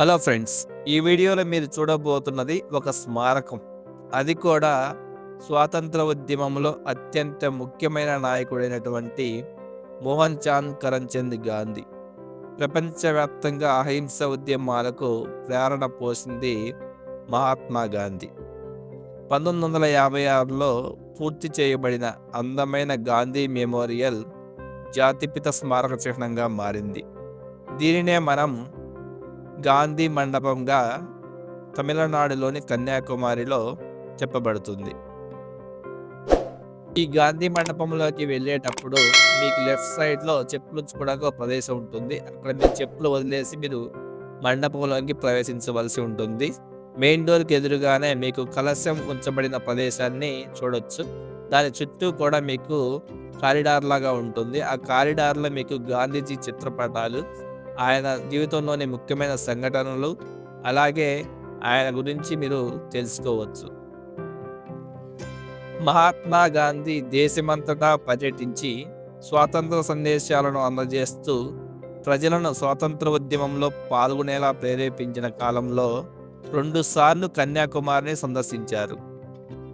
Hello friends ఈ వీడియోలో మీరు చూడబోతున్నది ఒక స్మారకం. అది కూడా స్వాతంత్ర ఉద్యమంలో అత్యంత ముఖ్యమైన నాయకుడైనటువంటి మోహన్ చాంద్ కరంచంద్ గాంధీ. ప్రపంచవ్యాప్తంగా అహింస ఉద్యమాలకు ప్రేరణ పోసింది మహాత్మా గాంధీ. పంతొమ్మిది వందల యాభై ఆరులో పూర్తి చేయబడిన అందమైన గాంధీ మెమోరియల్ జాతిపిత స్మారక చిహ్నంగా మారింది. దీనినే మనం గాంధీ మండపంగా తమిళనాడులోని కన్యాకుమారిలో చెప్పబడుతుంది. ఈ గాంధీ మండపంలోకి వెళ్ళేటప్పుడు మీకు లెఫ్ట్ సైడ్లో చెప్పులు ఉంచుకోవడానికి ఒక ప్రదేశం ఉంటుంది. అక్కడ మీరు చెప్పులు వదిలేసి మీరు మండపంలోకి ప్రవేశించవలసి ఉంటుంది. మెయిన్ డోర్కి ఎదురుగానే మీకు కలశం ఉంచబడిన ప్రదేశాన్ని చూడొచ్చు. దాని చుట్టూ కూడా మీకు కారిడార్ లాగా ఉంటుంది. ఆ కారిడార్లో మీకు గాంధీజీ చిత్రపటాలు ఆయన జీవితంలోని ముఖ్యమైన సంఘటనలు అలాగే ఆయన గురించి మీరు తెలుసుకోవచ్చు. మహాత్మా గాంధీ దేశమంతటా పర్యటించి స్వాతంత్ర సందేశాలను అందజేస్తూ ప్రజలను స్వాతంత్ర ఉద్యమంలో పాల్గొనేలా ప్రేరేపించిన కాలంలో రెండుసార్లు కన్యాకుమారిని సందర్శించారు.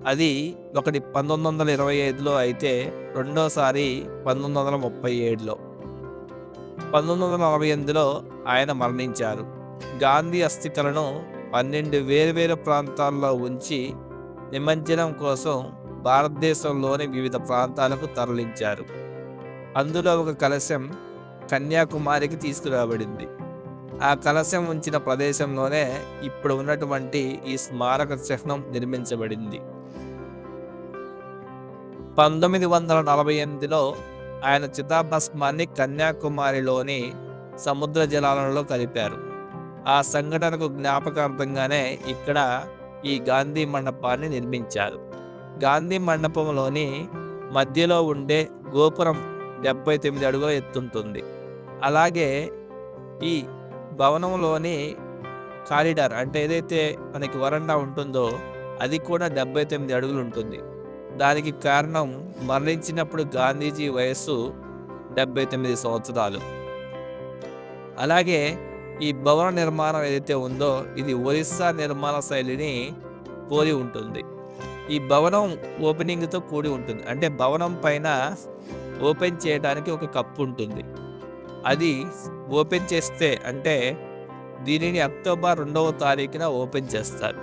అది ఒకటి పంతొమ్మిది వందల ఇరవై ఐదులో అయితే రెండోసారి పంతొమ్మిది వందల ముప్పై ఏడులో. పంతొమ్మిది వందల నలభై ఎనిమిదిలో ఆయన మరణించారు. గాంధీ అస్థికలను పన్నెండు వేరువేరు ప్రాంతాల్లో ఉంచి నిమజ్జనం కోసం భారతదేశంలోని వివిధ ప్రాంతాలకు తరలించారు. అందులో ఒక కలశం కన్యాకుమారికి తీసుకురాబడింది. ఆ కలశం ఉంచిన ప్రదేశంలోనే ఇప్పుడు ఉన్నటువంటి ఈ స్మారక చిహ్నం నిర్మించబడింది. పంతొమ్మిది వందల నలభై ఎనిమిదిలో ఆయన చితాభస్మాన్ని కన్యాకుమారిలోని సముద్ర జలాలలో కలిపారు. ఆ సంఘటనకు జ్ఞాపకార్థంగానే ఇక్కడ ఈ గాంధీ మండపాన్ని నిర్మించారు. గాంధీ మండపంలోని మధ్యలో ఉండే గోపురం డెబ్బై తొమ్మిది అడుగుల ఎత్తుంటుంది. అలాగే ఈ భవనంలోని కారిడార్ అంటే ఏదైతే మనకి వరండా ఉంటుందో అది కూడా డెబ్బై తొమ్మిది అడుగులు ఉంటుంది. దానికి కారణం మరణించినప్పుడు గాంధీజీ వయస్సు డెబ్బై తొమ్మిది సంవత్సరాలు. అలాగే ఈ భవన నిర్మాణం ఏదైతే ఉందో ఇది ఒరిస్సా నిర్మాణ శైలిని పోలి ఉంటుంది. ఈ భవనం ఓపెనింగ్తో కూడి ఉంటుంది. అంటే భవనం పైన ఓపెన్ చేయడానికి ఒక కప్పు ఉంటుంది. అది ఓపెన్ చేస్తే అంటే దీనిని అక్టోబర్ రెండవ తారీఖున ఓపెన్ చేస్తారు.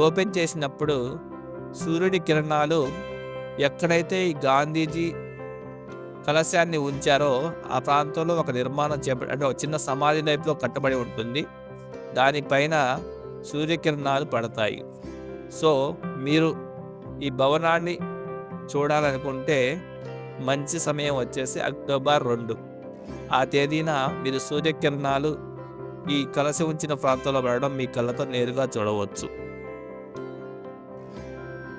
ఓపెన్ చేసినప్పుడు సూర్యుడి కిరణాలు ఎక్కడైతే ఈ గాంధీజీ కలశాన్ని ఉంచారో ఆ ప్రాంతంలో ఒక నిర్మాణం చేపట్టి అంటే ఒక చిన్న సమాధి టైప్లో కట్టబడి ఉంటుంది. దానిపైన సూర్యకిరణాలు పడతాయి. సో మీరు ఈ భవనాన్ని చూడాలనుకుంటే మంచి సమయం వచ్చేసి అక్టోబర్ రెండు. ఆ తేదీన మీరు సూర్యకిరణాలు ఈ కలసి ఉంచిన ప్రాంతంలో పడడం మీ కళ్ళతో నేరుగా చూడవచ్చు.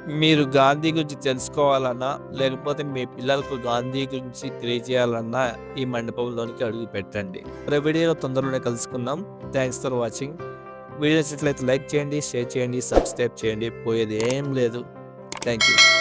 మీరు గాంధీ గురించి తెలుసుకోవాలన్నా లేకపోతే మీ పిల్లలకు గాంధీ గురించి తెలియజేయాలన్నా ఈ మండపంలోనికి అడుగు పెట్టండి. రేపు వీడియోలో తొందరలోనే కలుసుకుందాం. థ్యాంక్స్ ఫర్ వాచింగ్ వీడియో నచ్చినట్లయితే లైక్ చేయండి షేర్ చేయండి సబ్స్క్రైబ్ చేయండి. పోయేది ఏం లేదు. Thank you